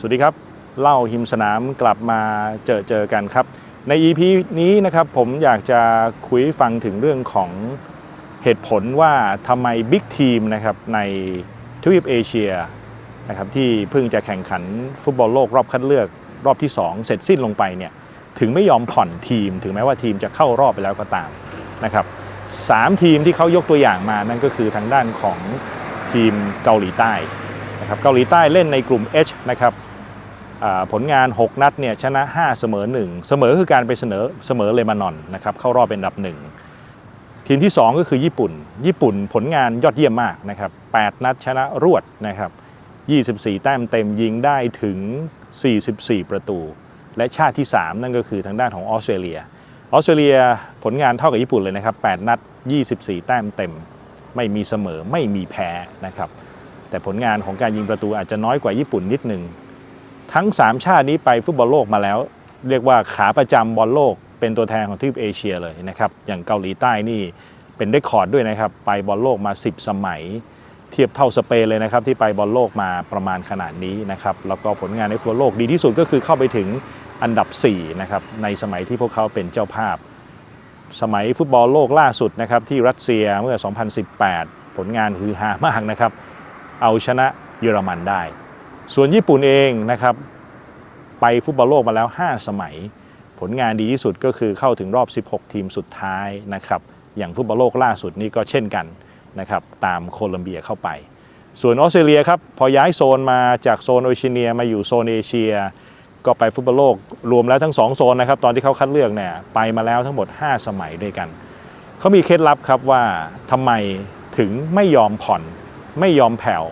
สวัสดีครับ เล่าหิมสนามกลับมาเจอเจอกันครับ ใน EP นี้นะครับผมอยากจะคุยฟังถึงเรื่องของเหตุผลว่าทำไมบิ๊กทีมนะครับในทวีปเอเชียนะครับที่เพิ่งจะแข่งขันฟุตบอลโลกรอบคัดเลือกรอบที่ 2 เสร็จสิ้นลงไปเนี่ยถึงไม่ยอมผ่อนทีม ถึงแม้ว่าทีมจะเข้ารอบไปแล้วก็ตามนะครับสามทีมที่เขายกตัวอย่างมานั่นก็คือทางด้านของทีมเกาหลีใต้นะครับเกาหลีใต้เล่นในกลุ่ม H นะครับ ผลงาน 6 นัดเนี่ยชนะ 5 เสมอ 1 เสมอคือการไปเสนอเสมอเลบานอนนะครับเข้ารอบเป็นอันดับ1ทีมที่ 2 ก็คือญี่ปุ่น ญี่ปุ่นผลงานยอดเยี่ยมมากนะครับ 8 นัดชนะรวดนะครับ 24 แต้มเต็มยิงได้ถึง 44 ประตู และชาติที่ 3 นั่นก็คือทางด้านของออสเตรเลีย ออสเตรเลียผลงานเท่ากับญี่ปุ่นเลยนะครับ 8 นัด 24 แต้มเต็ม ไม่มีเสมอไม่มีแพ้นะครับ แต่ผลงานของการยิงประตูอาจจะน้อยกว่าญี่ปุ่นนิดหนึ่ง ทั้ง 3 ชาตินี้ไปฟุตบอลโลกมาแล้ว เรียกว่าขาประจำบอลโลก เป็นตัวแทนของทวีปเอเชียเลยนะครับอย่างเกาหลีใต้นี่เป็นได้คอร์ดด้วยนะครับไปบอลโลกมา 10 สมัย เทียบเท่าสเปนเลยนะครับที่ไปบอลโลกมาประมาณขนาดนี้นะครับแล้วก็ผลงานในฟุตบอลโลกดีที่สุดก็คือเข้าไปถึงอันดับ4นะครับในสมัยที่พวกเขาเป็นเจ้าภาพ สมัยฟุตบอลโลกล่าสุดนะครับที่รัสเซียเมื่อ 2018 ผลงานคือฮามากนะครับเอาชนะเยอรมันได้ ส่วนญี่ปุ่นเองนะครับ ไปฟุตบอลโลกมาแล้ว 5 สมัย ผลงานดีที่สุดก็คือเข้าถึงรอบ 16 ทีมสุดท้ายนะครับอย่างฟุตบอลโลกล่าสุดนี่ก็เช่นกันนะครับตามโคลัมเบียเข้าไป ส่วนออสเตรเลียครับพอย้ายโซนมาจากโซนโอเชียเนียมาอยู่โซนเอเชีย ก็ไปฟุตบอลโลกรวมแล้วทั้ง 2 โซนนะครับตอนที่เขาคัดเลือกเนี่ยไปมาแล้วทั้งหมด 5 สมัยด้วยกันเขามีเคล็ดลับครับว่าทำไมถึงไม่ยอมผ่อนไม่ยอมแผ่ว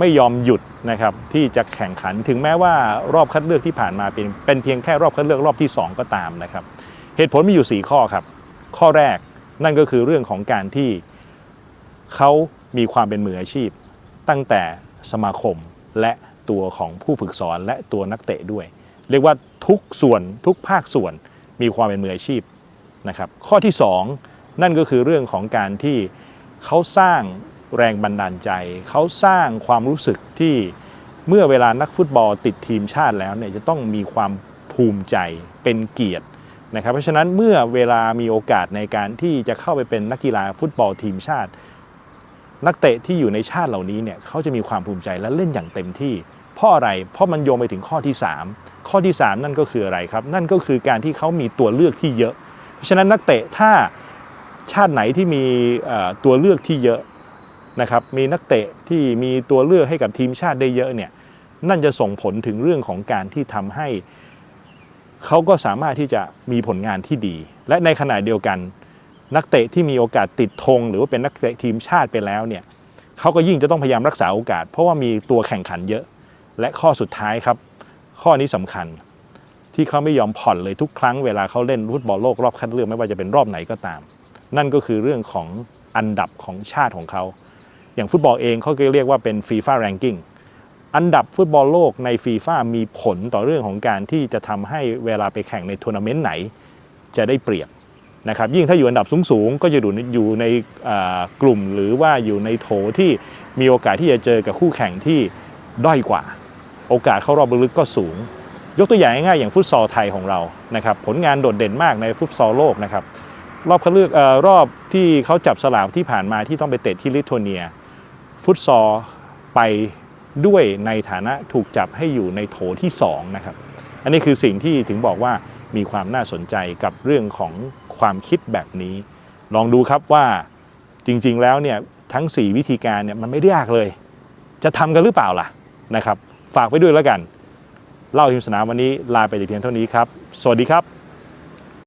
ไม่ยอมหยุดนะครับที่จะแข่งขันถึงแม้ว่ารอบคัดเลือกที่ผ่านมาเป็นเป็นเพียงแค่รอบคัดเลือกรอบที่ 2 ก็ตามนะครับ เหตุผลมีอยู่ 4 ข้อครับ ข้อแรกนั่นก็คือเรื่องของการที่เขามีความเป็นมืออาชีพ ตั้งแต่สมาคมและตัวของผู้ฝึกสอนและตัวนักเตะด้วย เรียกว่าทุกส่วนทุกภาคส่วนมีความเป็นมืออาชีพนะครับข้อที่ 2 นั่นก็คือเรื่องของการที่เขาสร้าง แรงบันดาลใจ เขาสร้างความรู้สึกที่เมื่อเวลานักฟุตบอลติดทีมชาติแล้วเนี่ยจะต้องมีความภูมิใจเป็นเกียรตินะครับเพราะฉะนั้นเมื่อเวลามีโอกาสในการที่จะเข้าไปเป็นนักกีฬาฟุตบอลทีมชาติ นักเตะที่อยู่ในชาติเหล่านี้เนี่ยเขาจะมีความภูมิใจและเล่นอย่างเต็มที่ เพราะอะไรเพราะมันโยงไปถึงข้อที่ 3 ข้อที่ 3 นั่นก็คืออะไรครับ นั่นก็คือการที่เขามีตัวเลือกที่เยอะ เพราะฉะนั้นนักเตะถ้าชาติไหนที่มีตัวเลือกที่เยอะ นะครับมีนักเตะที่มีตัวเลือกให้กับทีมชาติได้เยอะเนี่ยนั่นจะส่งผลถึงเรื่องของการที่ทำให้เขาก็สามารถที่จะมีผลงานที่ดี และในขณะเดียวกัน นักเตะที่มีโอกาสติดธงหรือว่าเป็นนักเตะทีมชาติไปแล้วเนี่ยเขาก็ยิ่งจะต้องพยายามรักษาโอกาส เพราะว่ามีตัวแข่งขันเยอะ และข้อสุดท้ายครับ ข้อนี้สำคัญที่เขาไม่ยอมผ่อนเลยทุกครั้งเวลาเขาเล่นฟุตบอลโลกรอบคัดเลือกไม่ว่าจะเป็นรอบไหนก็ตาม นั่นก็คือเรื่องของอันดับของชาติของเขา อย่างฟุตบอลเองเขาก็เรียกว่าเป็นฟีฟ่าแรงกิ้งอันดับฟุตบอลโลกในฟีฟ่ามีผลต่อเรื่องของการที่จะทำให้เวลาไปแข่งในทัวร์นาเมนต์ไหน จะได้เปรียบนะครับยิ่งถ้าอยู่อันดับสูงๆ ก็จะอยู่ในอยู่ในกลุ่มหรือว่าอยู่ในโถที่มีโอกาสที่จะเจอกับคู่แข่งที่ด้อยกว่า โอกาสเข้ารอบลึกก็สูง ยกตัวอย่างง่ายๆอย่างฟุตซอลไทยของเรานะครับผลงานโดดเด่นมากในฟุตซอลโลกนะครับรอบคัดเลือกอรอบที่เขาจับสลากที่ผ่านมาที่ต้องไปเตะที่ลิทัวเนีย ฟุตซอลไปด้วยในฐานะถูกจับให้อยู่ในโถที่2นะครับอันนี้คือสิ่งที่ถึงบอกว่ามีความน่าสนใจกับเรื่องของความคิดแบบนี้ ลองดูครับว่าจริงๆแล้วเนี่ยทั้ง 4 วิธีการเนี่ยมันไม่ได้ยากเลย จะทำกันหรือเปล่าล่ะนะครับ ฝากไว้ด้วยแล้วกัน เล่าทีมสนามวันนี้ลาไปแต่เพียงเท่านี้ครับ สวัสดีครับ